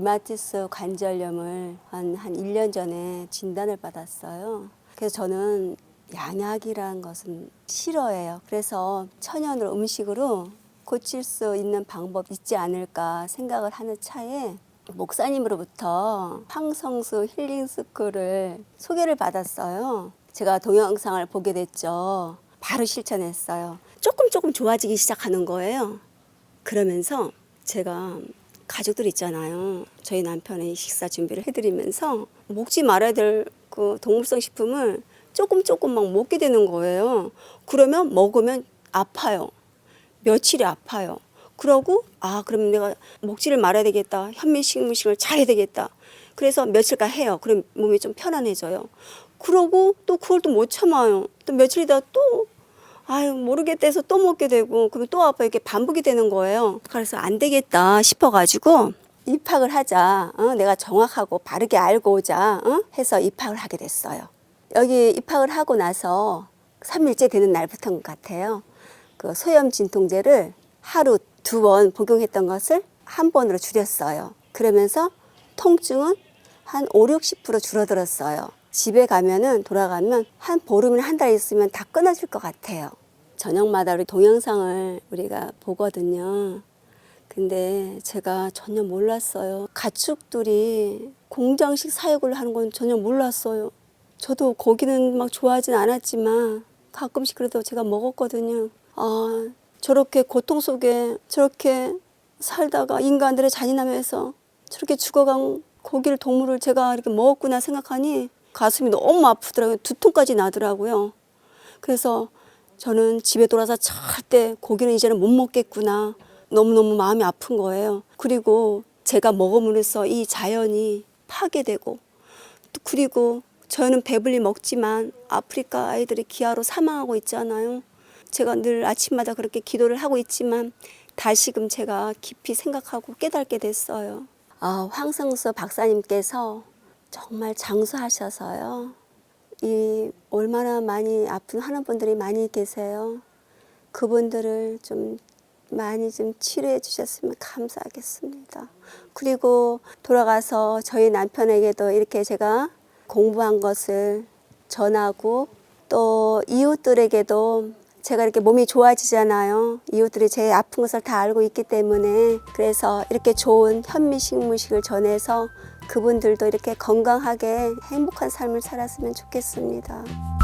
류마티스 관절염을 한, 한 1년 전에 진단을 받았어요. 그래서 저는 양약이라는 것은 싫어해요. 그래서 천연으로 음식으로 고칠 수 있는 방법 있지 않을까 생각을 하는 차에 목사님으로부터 황성수 힐링 스쿨을 소개를 받았어요. 제가 동영상을 보게 됐죠. 바로 실천했어요. 조금 조금 좋아지기 시작하는 거예요. 그러면서 제가 가족들 있잖아요. 저희 남편의 식사 준비를 해드리면서 먹지 말아야 될 그 동물성 식품을 조금 조금 막 먹게 되는 거예요. 그러면 먹으면 아파요. 며칠이 아파요. 그러고 아 그럼 내가 먹지를 말아야 되겠다. 현미식물식을 잘해야 되겠다. 그래서 며칠간 해요. 그럼 몸이 좀 편안해져요. 그러고 또 그걸 또 못 참아요. 또 며칠 있다가 또 아유 모르겠다 해서 또 먹게 되고 그러면 또 아파 이렇게 반복이 되는 거예요. 그래서 안 되겠다 싶어가지고 입학을 하자. 어? 내가 정확하고 바르게 알고 오자. 어? 해서 입학을 하게 됐어요. 여기 입학을 하고 나서 3일째 되는 날부터인 것 같아요. 그 소염 진통제를 하루 두 번 복용했던 것을 한 번으로 줄였어요. 그러면서 통증은 한 5, 60% 줄어들었어요. 집에 가면은 돌아가면 한 보름이나 한 달 있으면 다 끊어질 것 같아요. 저녁마다 우리 동영상을 우리가 보거든요. 근데 제가 전혀 몰랐어요. 가축들이 공장식 사육을 하는 건 전혀 몰랐어요. 저도 고기는 막 좋아하진 않았지만 가끔씩 그래도 제가 먹었거든요. 아, 저렇게 고통 속에 저렇게 살다가 인간들의 잔인함에서 저렇게 죽어간 고기를 동물을 제가 이렇게 먹었구나 생각하니 가슴이 너무 아프더라고요. 두통까지 나더라고요. 그래서 저는 집에 돌아서 절대 고기는 이제는 못 먹겠구나. 너무너무 마음이 아픈 거예요. 그리고 제가 먹음으로써 이 자연이 파괴되고 또 그리고 저는 배불리 먹지만 아프리카 아이들이 기아로 사망하고 있잖아요. 제가 늘 아침마다 그렇게 기도를 하고 있지만 다시금 제가 깊이 생각하고 깨닫게 됐어요. 아, 황성수 박사님께서 정말 장수하셔서요. 이 얼마나 많이 아픈 하는 분들이 많이 계세요. 그분들을 좀 많이 좀 치료해 주셨으면 감사하겠습니다. 그리고 돌아가서 저희 남편에게도 이렇게 제가 공부한 것을 전하고 또 이웃들에게도 제가 이렇게 몸이 좋아지잖아요. 이웃들이 제 아픈 것을 다 알고 있기 때문에 그래서 이렇게 좋은 현미식물식을 전해서 그분들도 이렇게 건강하게 행복한 삶을 살았으면 좋겠습니다.